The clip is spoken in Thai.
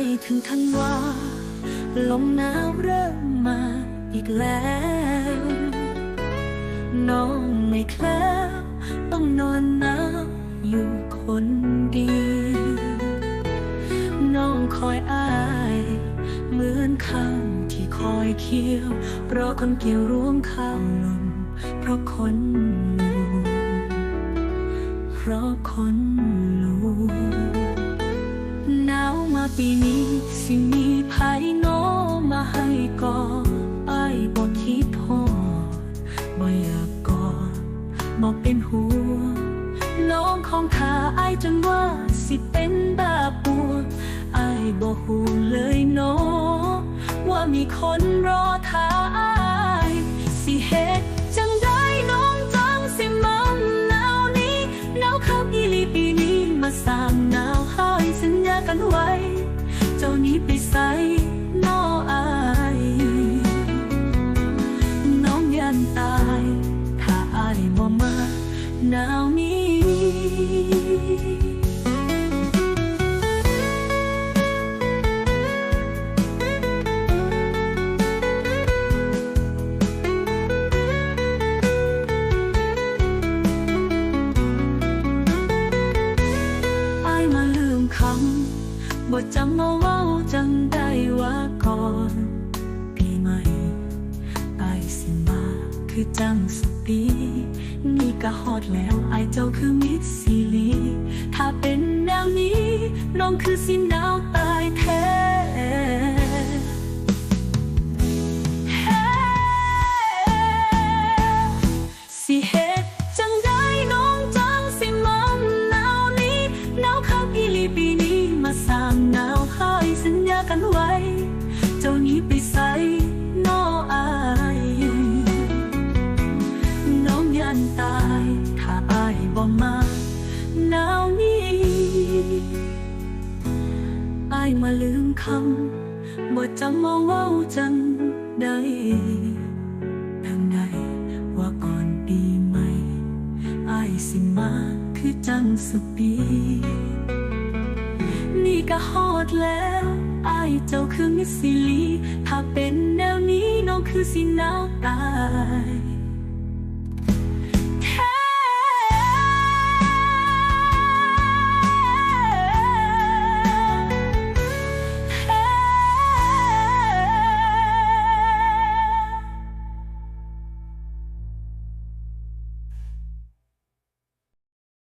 ใกล้ถึงธันวาลมหนาวเริ่มมาอีกแล้ว น้องไม่แคล้วต้องนอนหนาวอยู่คนเดียวน้องคอยอาย เหมือนข้างที่คอยเคี้ยว เพราะคนเกี่ยวร่วมข้าวลมเพราะคนลูเพราะคนลู ปีนี้สิมีภายโนมาให้กอดไอ้ายบ่คิดพอบ่อยากกอดบ่เป็นหัวน้องของข้าไอ้จนว่าสิเป็นบาปวดไอ้ายบ่หูเลยเนว่ามีคนรอท่าอ้ายสิเฮ็ดจังได้น้องจังสิมันหนาวนี้หนาวคับอีลีปีนี้มาสร้างหนาวให้สัญญากันไว้ หนาวนี้อมาลืมคำบ่จำเอาเว้าจังได้ว่าก่อนปีใหม่อายสิมาคือจังสปี ก็ฮอดแล้วไอเจ้าคือมิตรซีรีถ้าเป็นแนวนี้ น้องคือสิหนาวตายแท้สิเฮ็ดจังได้น้องจังสิมันหนาวนี้หนาวคักอีลีปีนี้มาสร้างหนาวให้สัญญากันไว้ เจ้านี้ไปใส่ันตาย ถ้าอายบ่มาหนาวนี้อายมาลืมคำบ่จำเอาเว้าจังได้ทางใดว่าก่อนปีใหม่อายสิมาคือจังสุปีนี่ก็ฮอดแล้วอายเจ้าคือมิสซิลี ถ้าเป็นแนวนี้น้องคือสิหนาวตาย